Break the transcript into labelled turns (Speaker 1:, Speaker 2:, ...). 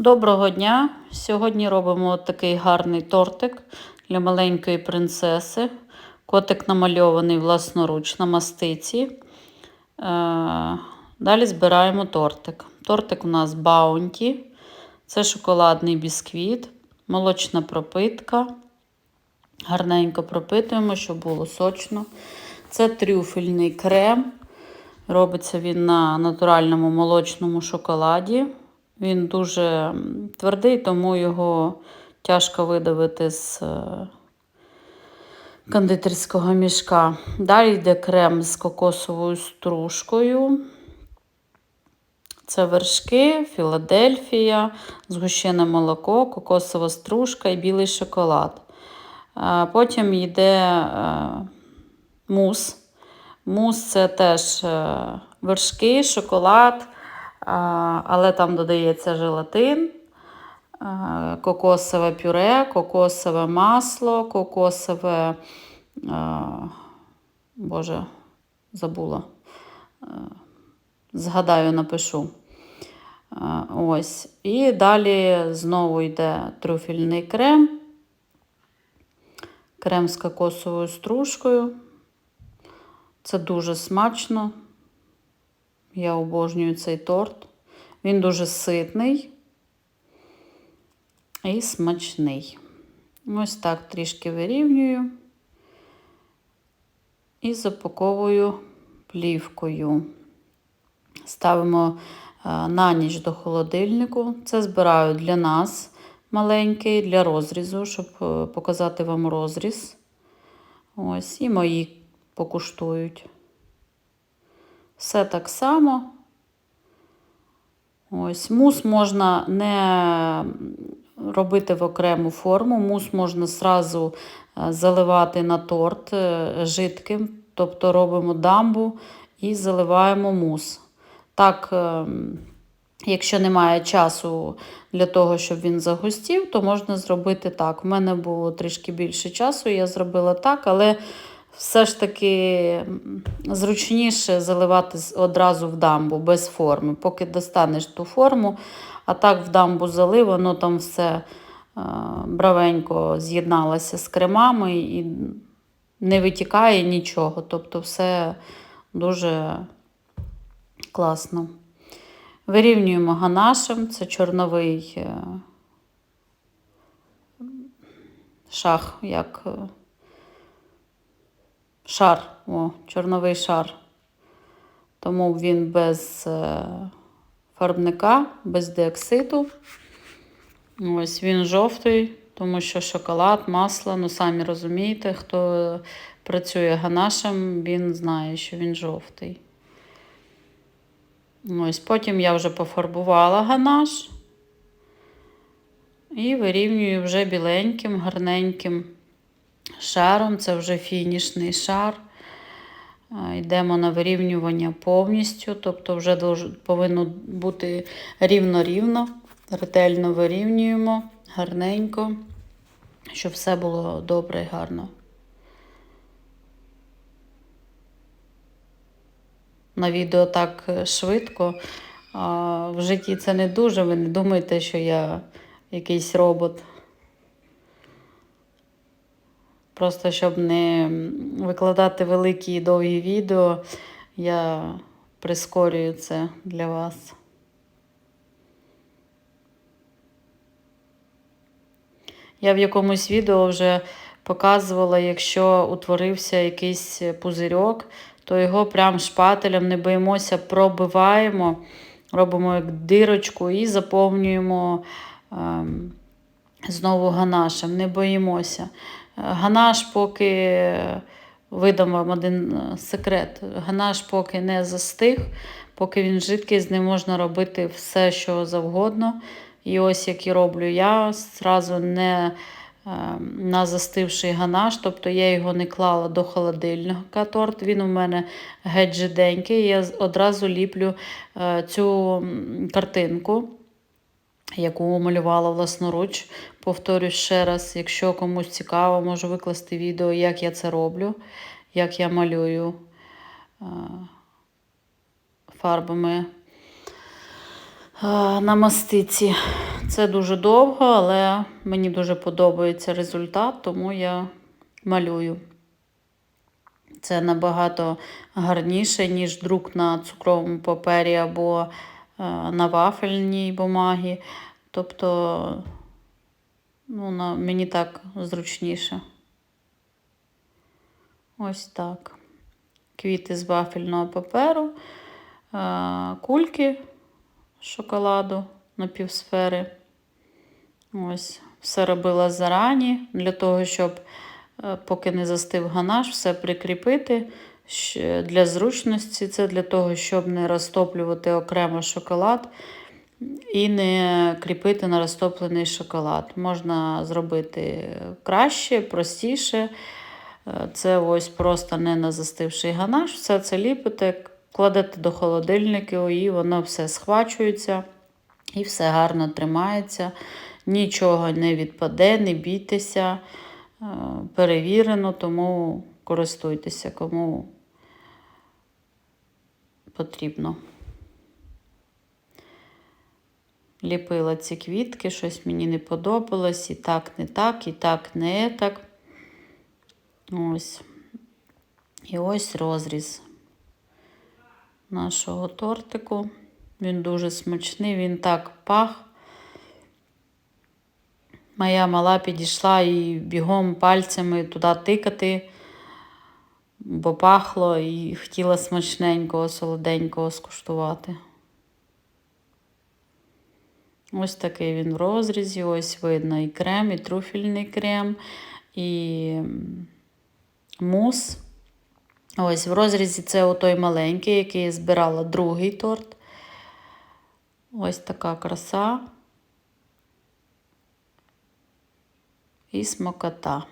Speaker 1: Доброго дня! Сьогодні робимо от такий гарний тортик для маленької принцеси. Котик намальований власноруч на мастиці. Е, Далі збираємо тортик. Тортик у нас Баунті. Це шоколадний бісквіт, молочна пропитка. Гарненько пропитуємо, щоб було сочно. Це трюфельний крем. Робиться він на натуральному молочному шоколаді. Він дуже твердий, тому його тяжко видавити з е, кондитерського мішка. Далі йде крем з кокосовою стружкою. Це вершки, Філадельфія, згущене молоко, кокосова стружка і білий шоколад. Е, Потім йде е, мус. Мус це теж вершки, шоколад, але там додається желатин, кокосове пюре, кокосове масло, кокосове. Боже, забула. Згадаю, напишу. Ось. І далі знову йде трюфельний крем, крем з кокосовою стружкою. Це дуже смачно. Я обожнюю цей торт. Він дуже ситний і смачний. Ось так трішки вирівнюю і запаковую плівкою. Ставимо е, на ніч до холодильнику. Це збираю для нас маленький, для розрізу, щоб е, показати вам розріз. Ось, і мої покуштують. Все так само. Ось, мус можна не робити в окрему форму. Мус можна зразу е, заливати на торт е, жидким, тобто робимо дамбу і заливаємо мус. Так, е, якщо немає часу для того, щоб він загустів, то можна зробити так. У мене було трішки більше часу, я зробила так, але все ж таки зручніше заливати одразу в дамбу без форми, поки достанеш ту форму, а так в дамбу залив, воно там все е, бравенько з'єдналося з кремами і не витікає нічого. Тобто все дуже класно. Вирівнюємо ганашем, це чорновий е, шах, як е, шар, о, чорновий шар. Тому він без е, фарбника, без диоксиду. Ось він жовтий, тому що шоколад, масло, ну самі розумієте, хто працює ганашем, він знає, що він жовтий. Ось потім я вже пофарбувала ганаш і вирівнюю вже біленьким, гарненьким шаром. Це вже фінішний шар. Йдемо на вирівнювання повністю, тобто вже повинно бути рівно-рівно. Ретельно вирівнюємо гарненько, щоб все було добре і гарно. на відео так швидко. В житті це не дуже. Ви не думайте, що я якийсь робот. Просто щоб не викладати великі і довгі відео, я прискорюю це для вас. Я в якомусь відео вже показувала, якщо утворився якийсь пузирьок, то його прям шпателем не боїмося, пробиваємо, робимо як дирочку і заповнюємо ем, знову ганашем. Не боїмося. Е, Ганаш, поки видам вам один е, секрет, ганаш поки не застиг, поки він жидкий, з ним можна робити все, що завгодно. І ось як і роблю я, зразу не е, на застивший ганаш, тобто я його не клала до холодильника торт. Він у мене геть жиденький. Я одразу ліплю е, цю картинку, яку малювала власноруч. Повторюсь ще раз, якщо комусь цікаво, можу викласти відео, як я це роблю, як я малюю е, фарбами е, на мастиці Це дуже довго, але мені дуже подобається результат, тому я малюю. Це набагато гарніше, ніж друк на цукровому папері або е, на вафельній бумагі. Тобто, ну, на, мені так зручніше. Ось так. Квіти з вафельного паперу, е, кульки шоколаду на півсфери. Ось, все робила зарані для того, щоб, е, поки не застив ганаш, все прикріпити. Для зручності це для того, щоб не розтоплювати окремо шоколад і не кріпити на розтоплений шоколад. Можна зробити краще, простіше. Е, Це ось просто не на застивший ганаш. Все це ліпите, кладете до холодильника, і воно все схвачується і все гарно тримається. Нічого не відпаде, не бійтеся. Е, Перевірено, тому користуйтеся, кому потрібно. Ліпила ці квітки, щось мені не подобалось, і так, не так, і так, не так. Ось. І ось розріз нашого тортику. Він дуже смачний, він так пах. Моя мала підійшла і бігом пальцями туди тикати, бо пахло і хотіла смачненького, солоденького скуштувати. Ось такий він в розрізі. Ось видно і крем, і труфільний крем, і мус. Ось в розрізі це отой маленький, який я збирала другий торт. Ось така краса. І смакота.